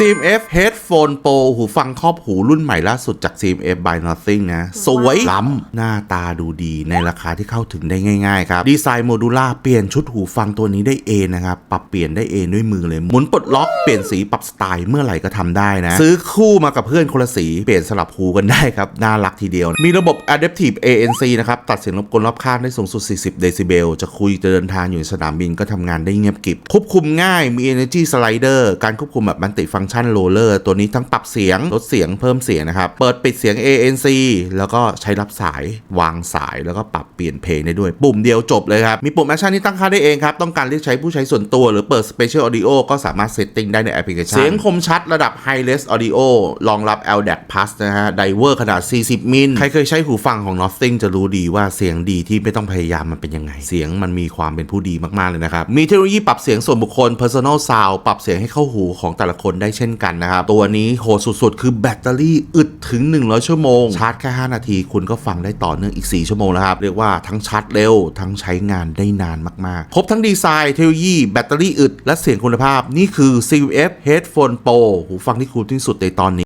CMF Headphone Pro หูฟังครอบหูรุ่นใหม่ล่าสุดจาก CMF by Nothing นะ สวยล้ำ หน้าตาดูดีในราคาที่เข้าถึงได้ง่ายๆครับ ดีไซน์โมดูล่าเปลี่ยนชุดหูฟังตัวนี้ได้เองนะครับ ปรับเปลี่ยนได้เองด้วยมือเลย หมุนปลดล็อกเปลี่ยนสีปรับสไตล์เมื่อไหร่ก็ทำได้นะ ซื้อคู่มากับเพื่อนคนละสี เปลี่ยนสลับหูกันได้ครับ น่ารักทีเดียว มีระบบ Adaptive ANC นะครับตัดเสียงรบกวนรอบข้างได้สูงสุด 40 เดซิเบลจะคุยจะเดินทางอยู่ในสนามบินก็ทำงานได้เงียบกริบควบคุมง่ายมี Energy Slider การควบคุมแบบมัลติฟัง c t ชันโรลเลอร์ตัวนี้ทั้งปรับเสียงลดเสียงเพิ่มเสียงนะครับ เปิดปิดเสียง ANC แล้วก็ใช้รับสายวางสายแล้วก็ปรับเปลี่ยนเพลงได้ด้วย ปุ่มเดียวจบเลยครับ มีปุ่มแอคชั่นที่ตั้งค่าได้เองครับ ต้องการเรียกใช้ผู้ใช้ส่วนตัว หรือเปิด Special Audio ก็สามารถเซตติ้งได้ในแอปพลิเคชัน เสียงคมชัดระดับ High Res Audio รองรับ LDAC Plus นะฮะไดเวอร์ขนาด 40 มิลใครเคยใช้หูฟังของ Nothing จะรู้ดีว่าเสียงดีที่ไม่ต้องพยายามมันเป็นยังไง เสียงมันมีความเป็นผู้ดีมากๆเลยนะครับมีเทคโนโลยีปรับเสียงส่วนบุคคล Personal Sound ปรับเสียงให้เข้าหูของแต่ละคนได้เช่นกันนะครับ ตัวนี้โหดสุดๆ คือแบตเตอรี่อึดถึง 100 ชั่วโมง ชาร์จแค่ 5 นาที คุณก็ฟังได้ต่อเนื่องอีก 4 ชั่วโมงแล้วครับ เรียกว่าทั้งชาร์จเร็ว ทั้งใช้งานได้นานมากๆ ครบทั้งดีไซน์เทคโนโลยีแบตเตอรี่อึดและเสียงคุณภาพนี่คือ CVF Headphone Pro หูฟังที่คูลที่สุดในตอนนี้